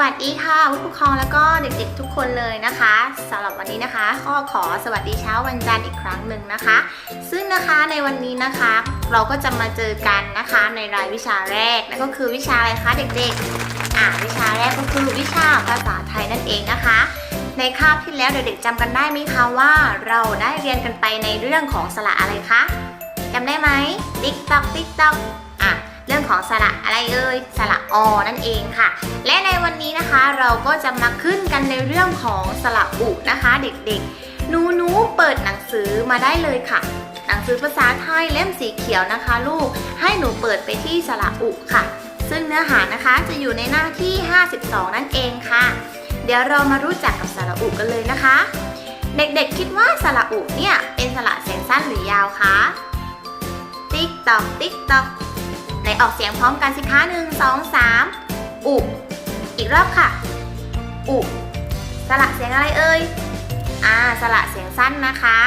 วัสดีค่ะผู้ปกครองแล้วก็เด็กๆทุกคนเลยนะคะสำหรับวันนี้นะคะก็ขอสวัสดีเช้าวันจันทร์อีกครั้งหนึ่งนะคะ ซึ่งนะคะในวันนี้นะคะ เราก็จะมาเจอกันนะคะในรายวิชาแรกนั่นก็คือวิชาอะไรคะเด็กๆอ่าวิชาแรกก็คือวิชาภาษาไทยนั่นเองนะคะ ในคาบที่แล้วเด็กๆจำกันได้ไหมคะว่า เราได้เรียนกันไปในเรื่องของสระอะไรคะจำได้ไหมติ๊กต๊อกติ๊กต๊อก เรื่องของสระอะไรเอ่ยสระอนั่นเองค่ะ และในวันนี้นะคะเราก็จะมาขึ้นกันในเรื่องของสระอุนะคะ เด็กๆหนูหนูเปิดหนังสือมาได้เลยค่ะ หนังสือภาษาไทยเล่มสีเขียวนะคะ ลูกให้หนูเปิดไปที่สระอุค่ะ ซึ่งเนื้อหานะคะจะอยู่ในหน้าที่ 52 นั่นเองค่ะ เดี๋ยวเรามารู้จักกับสระอุกันเลยนะคะ เด็กๆคิดว่าสระอุเนี่ยเป็นสระเสียงสั้นหรือยาวคะติ๊กตอกติ๊กตอก ไหนออกเสียงพร้อมกันสิคะหนึ่งสองสามอุ อีกรอบค่ะ อุ สระเสียงอะไรเอ่ย อ่า สระเสียงสั้นนะคะ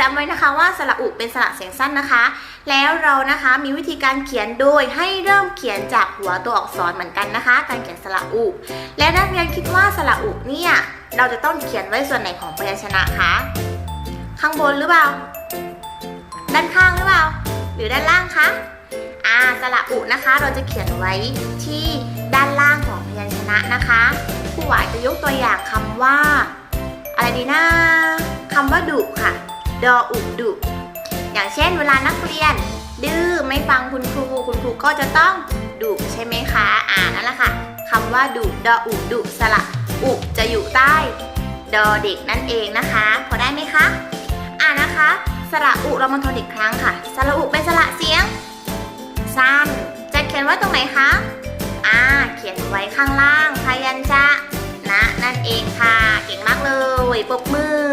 จำไว้นะคะว่าสระอุเป็นสระเสียงสั้นนะคะ แล้วเรานะคะมีวิธีการเขียนโดยให้เริ่มเขียนจากหัวตัวอักษรเหมือนกันนะคะ การเขียนสระอุ และนักเรียนคิดว่าสระอุเนี่ยเราจะต้องเขียนไว้ส่วนไหนของพยัญชนะคะข้างบนหรือเปล่า ด้านข้างหรือเปล่า หรือด้านล่างคะ อ่าสระอุนะคะ เราจะเขียนไว้ที่ด้านล่างของพยัญชนะนะคะผู้หวายจะยกตัวอย่างคำว่า อะไรดีนะคำว่าดุค่ะ ดออุดุ อย่างเช่น เวลานักเรียน ดื้อไม่ฟังคุณครู คุณครูก็จะต้องดุใช่ไหมคะ อ่านั่นแหละค่ะคำว่าดุดออุดุสระอุจะอยู่ใต้ ดอเด็กนั่นเองนะคะ พอได้ไหมคะ อ่านะคะ สระอุเรามาทวนอีกครั้งค่ะ สระอุเป็นสระเสียง สั้น จะเขียนไว้ตรงไหนคะ อ่า เขียนไว้ข้างล่างพยัญชนะนะ นั่นเองค่ะ เก่งมากเลยปบมือ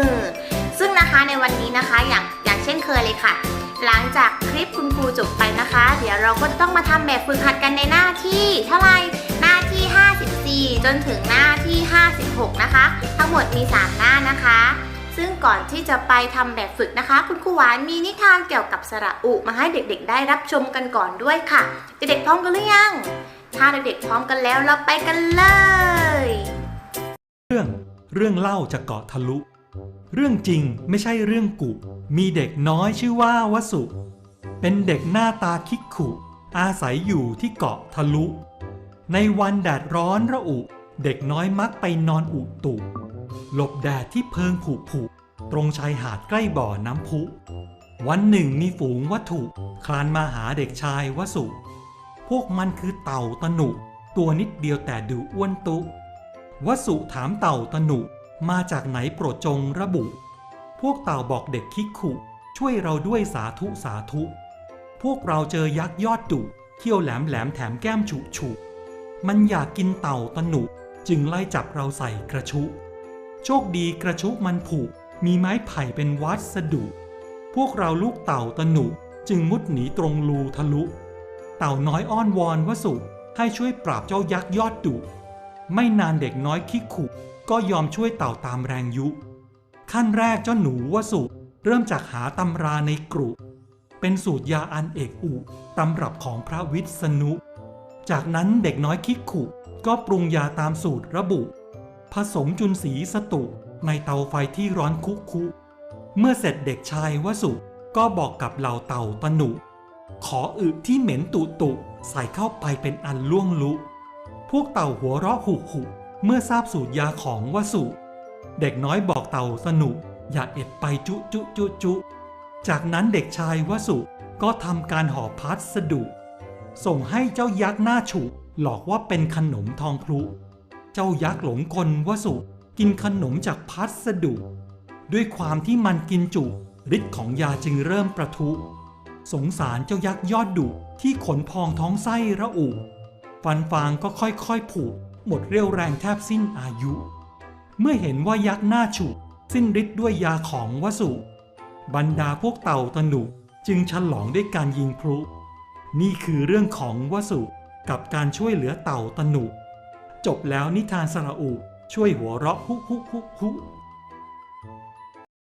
ซึ่งนะคะในวันนี้นะคะอย่างอย่างเช่นเคยเลยค่ะ หลังจากคลิปคุณครูจบไปนะคะ เดี๋ยวเราก็ต้องมาทำแบบฝึกหัดกันในหน้าที่เท่าไหร่หน้าที่ 54 จนถึงหน้าที่ 56 นะคะ ทั้งหมดมี 3 หน้านะคะ ซึ่งก่อนที่จะไปทำแบบฝึกนะคะ คุณครูหวานมีนิทานเกี่ยวกับสระอุมาให้เด็กๆ ได้รับชมกันก่อนด้วยค่ะ เด็กๆพร้อมกันหรือยัง ถ้าเด็กๆพร้อมกันแล้วเราไปกันเลย เรื่องเรื่องเล่าจากเกาะทะลุ เรื่องจริงไม่ใช่เรื่องกุ มีเด็กน้อยชื่อว่าวสุ เป็นเด็กหน้าตาคิกขุอาศัยอยู่ที่เกาะทะลุ ในวันแดดร้อนระอุ เด็กน้อยมักไปนอนอุตุ หลบแดดที่เพิงผุผุตรงชายหาดใกล้บ่อน้ำพุ วันหนึ่งมีฝูงวัตถุ คลานมาหาเด็กชายวสุ พวกมันคือเต่าตะหนุ ตัวนิดเดียวแต่ดูอ้วนตุ วสุถามเต่าตะหนุ มาจากไหนโปรดจงระบุ พวกเต่าบอกเด็กคิกขุช่วยเราด้วยสาธุสาธุ พวกเราเจอยักษ์ยอดดุเขี้ยวแหลมแหลมแถมแก้มฉุฉุมันอยากกินเต่าตะหนุ จึงไล่จับเราใส่กระชุ โชคดีกระชุมันผูกมีไม้ไผ่เป็นวัสดุ พวกเราลูกเต่าตะหนุจึงมุดหนีตรงรูทะลุ เต่าน้อยอ้อนวอนวสุให้ช่วยปราบเจ้ายักษ์ยอดดุ ไม่นานเด็กน้อยคิกขุก็ยอมช่วยเต่าตามแรงยุ ขั้นแรกเจ้าหนูวสุเริ่มจากหาตำราในกรุ เป็นสูตรยาอันเอกอุตำรับของพระวิษณุ จากนั้นเด็กน้อยคิกขุก็ปรุงยาตามสูตรระบุ ผสมจุนสีสตุในเตาไฟที่ร้อนคุกคุ เมื่อเสร็จเด็กชายวสุก็บอกกับเหล่าเต่าตนุ ขออึที่เหม็นตุตุใส่เข้าไปเป็นอันล่วงลุ พวกเต่าหัวเราะหุกหุเมื่อทราบสูตรยาของวสุ เด็กน้อยบอกเต่าสนุอย่าเอ็ดไปจุจุจุจุจากนั้นเด็กชายวสุก็ทำการห่อพัสดุ ส่งให้เจ้ายักษ์หน้าฉุ หลอกว่าเป็นขนมทองพลุ เจ้ายักษ์หลงกลวสุ กินขนมจากพัสดุ ด้วยความที่มันกินจุฤทธิ์ของยาจึงเริ่มประทุ สงสารเจ้ายักษ์ยอดดุที่ขนพองท้องไส้ระอุฟันฟางก็ค่อยๆผุหมดเรี่ยวแรงแทบสิ้นอายุ เมื่อเห็นว่ายักษ์หน้าฉุสิ้นฤทธิ์ด้วยยาของวสุ บรรดาพวกเต่าตนุจึงฉลองด้วยการยิงพลุ นี่คือเรื่องของวสุกับการช่วยเหลือเต่าตนุ จบแล้วนิทานสระอุช่วยหัวเราะฮุฮุฮุฮุ